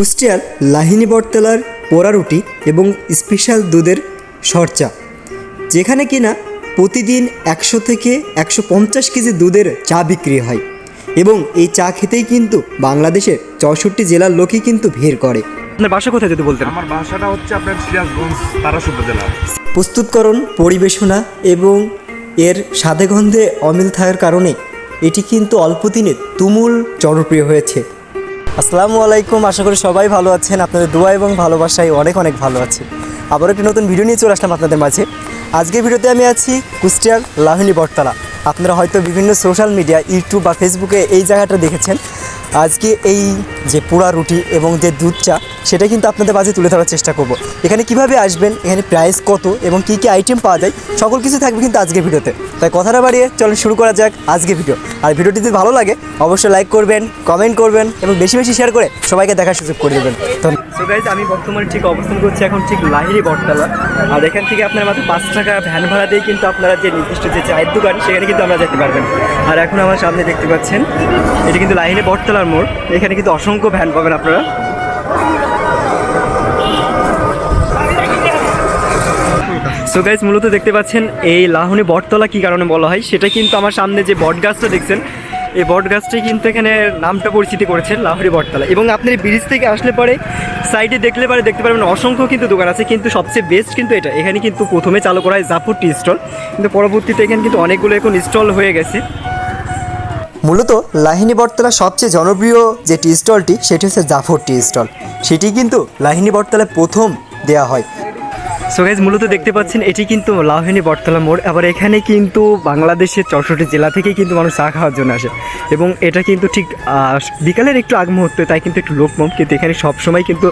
কুষ্টিয়ার লাহিনী বটতলার পোড়া রুটি এবং স্পেশাল দুধের সরচা যেখানে কিনা প্রতিদিন একশো থেকে একশো পঞ্চাশ কেজি দুধের চা বিক্রি হয় এবং এই চা খেতেই কিন্তু বাংলাদেশের চৌষট্টি জেলার লোকই কিন্তু ভিড় করে। আপনার বাসা কোথায় যদি বলতেন? আমার বাসাটা হচ্ছে আপনার সিরাজগঞ্জ উপজেলা প্রস্তুতকরণ পরিবেশনা এবং এর স্বাদে গন্ধে অমিল থাকার কারণে এটি কিন্তু অল্প দিনে তুমুল জনপ্রিয় হয়েছে। আসসালামু আলাইকুম, আশা করি সবাই ভালো আছেন। আপনাদের দোয়া এবং ভালোবাসায় অনেক অনেক ভালো আছে। আবার একটি নতুন ভিডিও নিয়ে চলে আসলাম আপনাদের মাঝে। আজকের ভিডিওতে আমি আছি কুষ্টিয়ার লাহিনী বটতলা। আপনারা হয়তো বিভিন্ন সোশ্যাল মিডিয়া ইউটিউব বা ফেসবুকে এই জায়গাটা দেখেছেন। আজকে এই যে পোড়া রুটি এবং যে দুধ চা, সেটা কিন্তু আপনাদের মাঝে তুলে ধরার চেষ্টা করব। এখানে কীভাবে আসবেন, এখানে প্রাইস কত এবং কী কী আইটেম পাওয়া যায়, সকল কিছু থাকবে কিন্তু আজকের ভিডিওতে। তাই কথাটা বাড়িয়ে চলুন শুরু করা যাক আজকে ভিডিও। আর ভিডিওটি যদি ভালো লাগে, অবশ্যই লাইক করবেন কমেন্ট করবেন এবং বেশি বেশি শেয়ার করে সবাইকে দেখার সুযোগ করে দেবেন। ধন্যবাদ। আমি বর্তমানে ঠিক অবস্থান করছি এখন ঠিক লাহিরি বটতলা। আর এখান থেকে আপনার মাত্র পাঁচ টাকা ভ্যান ভাড়া দিয়ে কিন্তু আপনারা যে নির্দিষ্ট যে চায়ের দোকান, সেখানে কিন্তু আমরা যেতে পারবেন। আর এখন আমার সামনে দেখতে পাচ্ছেন, এটি কিন্তু লাহিরি বটতলার মোড়। এখানে কিন্তু অসংখ্য ভ্যান পাবেন আপনারা। সো গাইজ মূলত দেখতে পাচ্ছেন, এই লাহনি বটতলা কি কারণে বলা হয়? সেটা কিন্তু আমার সামনে যে বট গাছটা দেখছেন, এই বট গাছটাই কিন্তু এখানে নামটা পরিচিতি করেছেন লাহরি বটতলা। এবং আপনি ব্রিজ থেকে আসলে পরে সাইডে দেখলে পরে দেখতে পারবেন অসংখ্য কিন্তু দোকান আছে, কিন্তু সবচেয়ে বেস্ট কিন্তু এটা। এখানে কিন্তু প্রথমে চালু করা হয় জাফর টি স্টল। কিন্তু পরবর্তীতে এখানে কিন্তু অনেকগুলো এখন স্টল হয়ে গেছে। মূলত লাহিনী বটতলার সবচেয়ে জনপ্রিয় যে টি স্টলটি, সেটি হচ্ছে জাফর টি স্টল। সেটি কিন্তু লাহিনী বটতলায় প্রথম দেয়া হয়। সো গাইজ মূলত দেখতে পাচ্ছেন এটি কিন্তু লাভেনি বটতলা মোড়। আবার এখানে কিন্তু বাংলাদেশের চৌষট্টি জেলা থেকেই কিন্তু মানুষ চা খাওয়ার জন্য আসে। এবং এটা কিন্তু ঠিক বিকালের একটু আগ মুহূর্তে তাই কিন্তু একটু লোক কম। কিন্তু এখানে সবসময় কিন্তু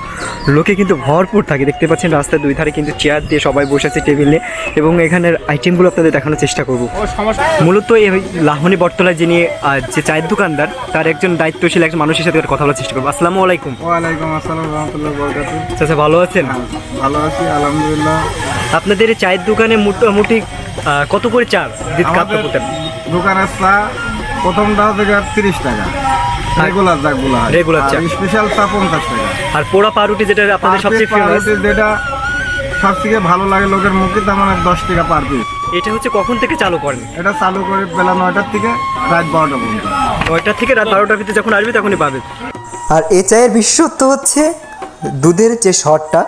লোকে কিন্তু ভরপুর থাকে। দেখতে পাচ্ছেন রাস্তার দুই ধারে কিন্তু চেয়ার দিয়ে সবাই বসে আছে টেবিলে এবং এখানের আইটেমগুলো আপনাদের দেখানোর চেষ্টা করব। মূলত এই লাহনি বটতলায় যিনি যে চায়ের দোকানদার তার একজন দায়িত্বশীল একজন মানুষের সাথে কথা বলার চেষ্টা করব। আসসালামু আলাইকুম। ওয়ালাইকুম আসসালাম রহমতুল্লাহ বরকাত ভালো আছেন? ভালো আছি আলহামদুলিল্লাহ। আপনাদের এই চায়ের দোকানে মোটামুটি কত করে চার? আমাদের দোকানের চা প্রথমটা থেকে তিরিশ টাকা। রেগুলার চা। স্পেশাল চা পঞ্চাশ টাকা। আর পোড়া পাউরুটি যেটা আপনাদের সবচেয়ে ফেমাস পাউরুটি যেটা সব থেকে ভালো লাগে লোকের মুখে তার মানে দশ টাকা পার পিস এটা হচ্ছে কখন থেকে চালু করেন? এটা চালু করে বেলা নয়টার থেকে রাত বারোটা পর্যন্ত। নয়টা থেকে রাত বারোটার ভিতরে যখন আসবে তখনই পাবে আর এ চায়ের বিশেষত্ব হচ্ছে দুধের যে শটটা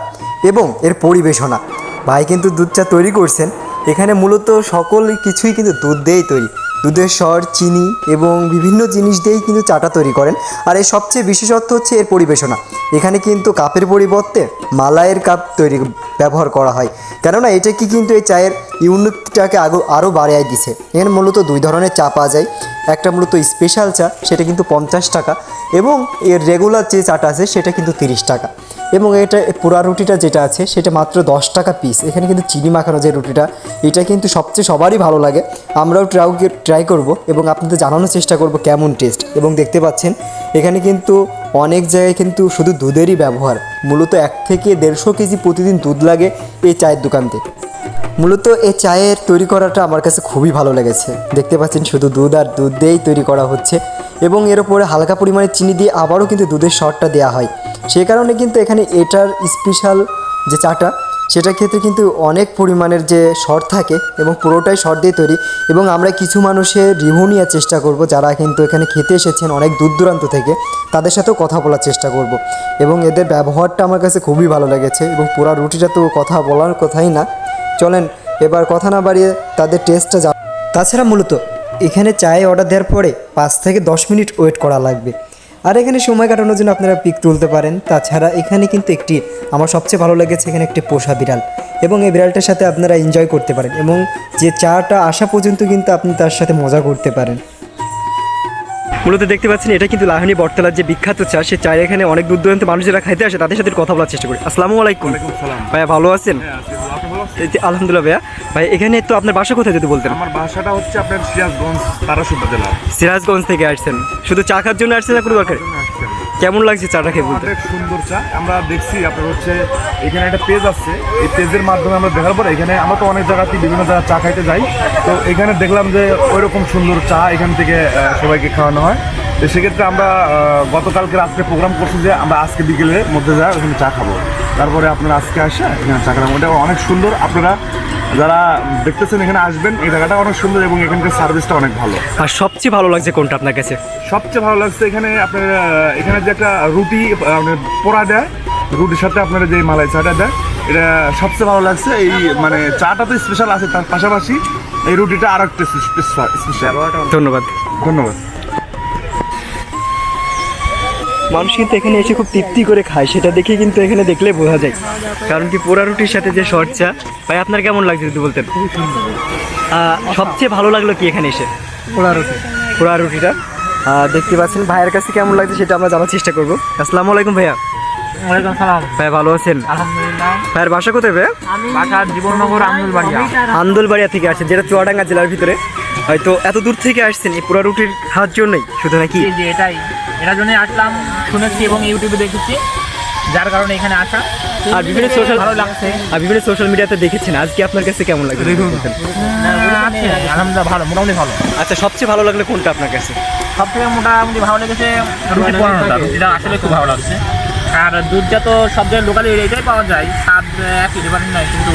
এবং এর পরিবেশনা। ভাই কিন্তু দুধ চা তৈরি করছেন। এখানে মূলত সকল কিছুই কিন্তু দুধ দিয়েই তৈরি। দুধের স্বর, চিনি এবং বিভিন্ন জিনিস দিয়েই কিন্তু চাটা তৈরি করেন। আর এর সবচেয়ে বিশেষত্ব হচ্ছে এর পরিবেশনা। এখানে কিন্তু কাপের পরিবর্তে মালাইয়ের কাপ তৈরি ব্যবহার করা হয়। কেননা এটা কি কিন্তু এই চায়ের ইউনিকটাকে আরও আরও বাড়িয়ে দিছে। এখানে মূলত দুই ধরনের চা পাওয়া যায়। একটা মূলত স্পেশাল চা, সেটা কিন্তু পঞ্চাশ টাকা এবং এর রেগুলার যে চাটা আছে, সেটা কিন্তু তিরিশ টাকা। এবং এটা পোড়া রুটিটা যেটা আছে, সেটা মাত্র দশ টাকা পিস এখানে কিন্তু চিনি মাখানো যে রুটিটা, এটা কিন্তু সবচেয়ে সবারই ভালো লাগে। আমরাও ট্রাই ট্রাই করব এবং আপনাদের জানানোর চেষ্টা করব কেমন টেস্ট এবং দেখতে পাচ্ছেন, এখানে কিন্তু অনেক জায়গায় কিন্তু শুধু দুধেরই ব্যবহার। মূলত এক থেকে দেড়শো কেজি প্রতিদিন দুধ লাগে এই চায়ের দোকানতে। মূলত এই চায়ের তৈরি করাটা আমার কাছে খুবই ভালো লেগেছে। দেখতে পাচ্ছেন, শুধু দুধ আর দুধ দিয়েই তৈরি করা হচ্ছে। এবং এর উপরে হালকা পরিমাণে চিনি দিয়ে আবারও কিন্তু দুধের শটটা দেওয়া হয়। সেই কারণে কিন্তু এখানে এটার স্পেশাল যে চাটা, সেটার ক্ষেত্রে কিন্তু অনেক পরিমাণের যে শর্ট থাকে এবং পুরোটাই শর্ট দিয়ে তৈরি এবং আমরা কিছু মানুষের রিভিউ নেওয়ার চেষ্টা করব যারা কিন্তু এখানে খেতে এসেছেন অনেক দূর দূরান্ত থেকে, তাদের সাথেও কথা বলার চেষ্টা করব এবং এদের ব্যবহারটা আমার কাছে খুবই ভালো লেগেছে এবং পুরা রুটিটা তো কথা বলার কথাই না। চলেন, এবার কথা না বাড়িয়ে তাদের টেস্টটা যা তাছাড়া মূলত এখানে চায়ে অর্ডার দেওয়ার পরে পাঁচ থেকে দশ মিনিট ওয়েট করা লাগবে। আর এখানে সময় কাটানোর জন্য আপনারা পিক তুলতে পারেন। তাছাড়া এখানে কিন্তু একটি আমার সবচেয়ে ভালো লেগেছে এখানে একটি পোষা বিড়াল। এবং এই বিড়ালটার সাথে আপনারা এনজয় করতে পারেন। এবং যে চাটা আসা পর্যন্ত কিন্তু আপনি তার সাথে মজা করতে পারেন। মূলত দেখতে পাচ্ছেন এটা কিন্তু লাহানি বটতলার যে বিখ্যাত চা সে চায়ের এখানে অনেক দূর দূরান্ত মানুষেরা যারা খাইতে আসে তাদের সাথে কথা বলার চেষ্টা করি। আসসালামু আলাইকুম। ভাইয়া ভালো আছেন? আলহামদুলিল্লাহ ভাইয়া। ভাই এখানে তো আপনার বাসা কোথায় যদি বলতেন? আমার বাসাটা হচ্ছে আপনার সিরাজগঞ্জ তারাস জেলা সিরাজগঞ্জ থেকে আসছেন। শুধু চা খাওয়ার জন্য আসছেন না কোনো দরকার? কেমন লাগছে চাটা খেয়ে বলতে? সুন্দর চা। আমরা দেখছি, আপনার হচ্ছে, এখানে একটা পেজ আছে। এই পেজের মাধ্যমে আমরা দেখার পর এখানে আমরা তো অনেক জায়গাতে বিভিন্ন জায়গায় চা খাইতে যাই। তো এখানে দেখলাম যে ওইরকম সুন্দর চা এখান থেকে সবাইকে খাওয়ানো হয়। তো সেক্ষেত্রে আমরা গতকালকে রাত্রে প্রোগ্রাম করছি যে আমরা আজকে বিকেলের মধ্যে যা, ওখানে চা খাব। তারপরে আপনারা আজকে আসে, এখানে চা খাব এটা অনেক সুন্দর। আপনারা যারা দেখতেছেন এখানে আসবেন এই জায়গাটা অনেক সুন্দর এবং এখানকার সার্ভিসটা অনেক ভালো। আর সবচেয়ে ভালো লাগছে কোনটা আপনার কাছে? সবচেয়ে ভালো লাগছে এখানে আপনার এখানে যে একটা রুটি পোড়া দেয় রুটির সাথে আপনার যে মালাই চাটা দেয় এটা সবচেয়ে ভালো লাগছে। এই মানে চাটা তো স্পেশাল আছে তার পাশাপাশি এই রুটিটা আর একটা স্পেশাল ধন্যবাদ। ধন্যবাদ। মানুষ কিন্তু এখানে এসে খুব তৃপ্তি করে খায় সেটা দেখে কিন্তু এখানে দেখলে বোঝা যায়। কারণ কি পোড়া রুটির সাথে যে সরচা ভাই আপনার কেমন লাগছে যদি বলতেন? সবচেয়ে ভালো লাগল কি এখানে এসে? পোড়া রুটি। পোড়া রুটিটা। দেখতে পাচ্ছেন ভাইয়ের কাছে কেমন লাগছে সেটা আমরা জানার চেষ্টা করব। আসসালামু আলাইকুম ভাইয়া। ওয়ালাইকুম সালাম ভাই ভালো আছেন? আলহামদুলিল্লাহ। ভাইয়ের বাসা কোথায় ভাইয়া? বাসা জীবননগর আন্দোলবাড়িয়া থেকে আসছেন যেটা চুয়াডাঙ্গা জেলার ভিতরে। হয়তো এত দূর থেকে আসছেন এই পোড়া রুটির খাওয়ার জন্যই শুধু নাকি? এটাই। এটার জন্যই আসলাম শুনেছি এবং ইউটিউবে দেখেছি যার কারণে এখানে আসা। আর বিভিন্ন সোশ্যাল ভালো লাগছে। আর বিভিন্ন সোশ্যাল মিডিয়াতে দেখেছেন আজকে আপনার কাছে কেমন লাগছে? আলহামদুলিল্লাহ ভালো মোটামুটি ভালো। আচ্ছা সবচেয়ে ভালো লাগল কোনটা আপনার কাছে? সবথেকে মোটামুটি ভালো লেগেছে রুটি পরোটা। রুটিটা আসলে খুব ভালো লাগছে। আর দুধটা তো সব জায়গায় লোকালি এটাই পাওয়া যায়। স্বাদ একই ডিফারেন্ট নয় কিন্তু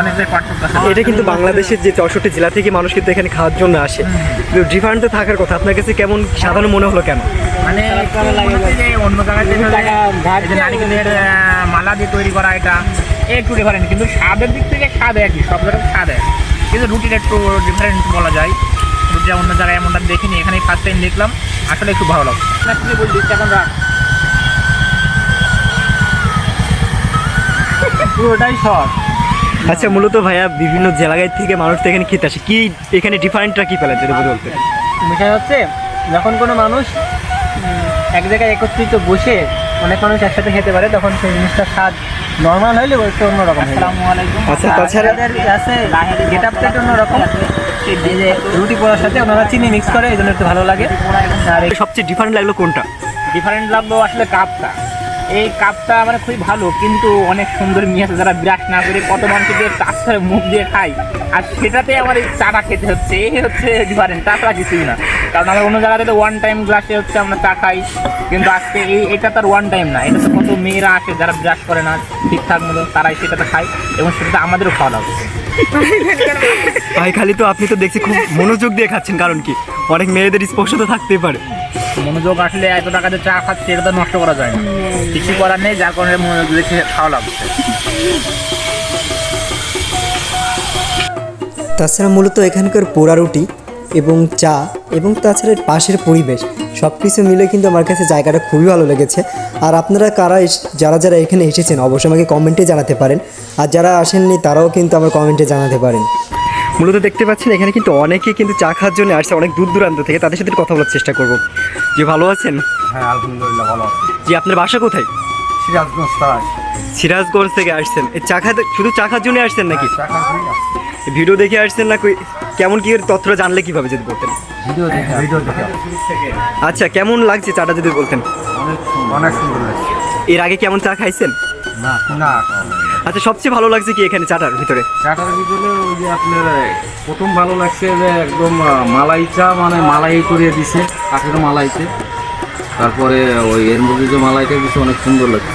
অনেকটাই পার্থক্য এটা কিন্তু বাংলাদেশের যে চৌষট্টি জেলা থেকে মানুষ কিন্তু এখানে খাওয়ার জন্য আসে। ডিফারেন্ট থাকার কথা আপনার কাছে কেমন সাধারণ মনে হলো কেন? মানে অন্য জায়গায় মালা দিয়ে তৈরি করা এটা একটু ডিফারেন্ট কিন্তু স্বাদের দিক থেকে স্বাদ একই সব জায়গায় স্বাদ এক কিন্তু রুটিটা একটু ডিফারেন্ট বলা যায়। রুটিটা অন্য জায়গায় এমনটা দেখিনি এখানে ফার্স্ট টাইম দেখলাম আসলে একটু ভালো লাগছে। এখন রাখ পুরোটাই শর্ট। আচ্ছা মূলত ভাইয়া বিভিন্ন জেলাগায় থেকে মানুষ তো এখানে খেতে আসে। কি এখানে ডিফারেন্টটা কি পেলেন যদি বলতে? বিষয় হচ্ছে যখন কোনো মানুষ এক জায়গায় একত্রিত বসে অনেক মানুষ একসাথে খেতে পারে তখন সেই জিনিসটার স্বাদ নর্মাল হলে একটু অন্যরকম হয়ে আচ্ছা তাছাড়া? আছে গেট আপটা একটু অন্যরকম যে রুটি পোড়ার সাথে ওনারা চিনি মিক্স করে এই জন্য একটু ভালো লাগে। আর সবচেয়ে ডিফারেন্ট লাগল কোনটা? ডিফারেন্ট লাগল আসলে কাপটা। এই কাপটা মানে খুবই ভালো, কিন্তু অনেক সুন্দর নিয়ে আসে যারা বিরাট না করে, কত মানুষকে চাষ মুখ দিয়ে খাই আর সেটাতে আমার এই চাটা খেতে হচ্ছে, এই হচ্ছে ডিফারেন্ট তাছাড়া কিছুই না। কারণ আমরা অন্য জায়গাতে তো ওয়ান টাইম গ্লাসে হচ্ছে আমরা চা খাই, কিন্তু আজকে এই, এটা তার ওয়ান টাইম না। এটা তো কত মেয়েরা আসে যারা ব্রাশ করে না ঠিকঠাক মতো, তারাই সেটাতে খায়, এবং সেটাতে আমাদেরও খাওয়া লাগছে ভাই খালি তো আপনি তো দেখছি খুব মনোযোগ দিয়ে খাচ্ছেন কারণ কি? অনেক মেয়েদের স্পর্শ তো থাকতেই পারে। মনোযোগ আসলে এত টাকাতে চা খাচ্ছে এটা তো নষ্ট করা যায় না। কিছু করার নেই যার কারণে মনোযোগ দেখে খাওয়া লাগছে। তাছাড়া মূলত এখানকার পোড়া রুটি এবং চা এবং তাছাড়া পাশের পরিবেশ সব কিছু মিলে কিন্তু আমার কাছে জায়গাটা খুবই ভালো লেগেছে। আর আপনারা কারা যারা যারা এখানে এসেছেন অবশ্যই আমাকে কমেন্টে জানাতে পারেন। আর যারা আসেননি তারাও কিন্তু আমার কমেন্টে জানাতে পারেন। মূলত দেখতে পাচ্ছেন এখানে কিন্তু অনেকেই কিন্তু চা খাওয়ার জন্য আসছে অনেক দূর দূরান্ত থেকে। তাদের সাথে কথা বলার চেষ্টা করব। যে ভালো আছেন? হ্যাঁ আলহামদুলিল্লাহ ভালো যে আপনার বাসা কোথায়? সিরাজগঞ্জ সিরাজগঞ্জ থেকে আসছেন। এই চা খাতে শুধু চা খাওয়ার জন্য আসছেন নাকি? এই ভিডিও দেখে আসছেন না কই কেমন কি এর তথ্য জানলে কীভাবে যদি বলতেন? ভিডিও দেখে ভিডিও দেখে আচ্ছা কেমন লাগছে চাটা যদি বলতেন? অনেক সুন্দর। লাগছে। এর আগে কেমন চা খাইছেন? না না আচ্ছা সবচেয়ে ভালো লাগছে কি এখানে চাটার ভিতরে? চাটার ভিতরে ওই যে আপনার প্রথম ভালো লাগছে যে একদম মালাই চা মানে মালাই করে দিছে কাঠের মালাইতে। তারপরে ওই এর মধ্যে যে মালাইটা দিছে অনেক সুন্দর লাগছে।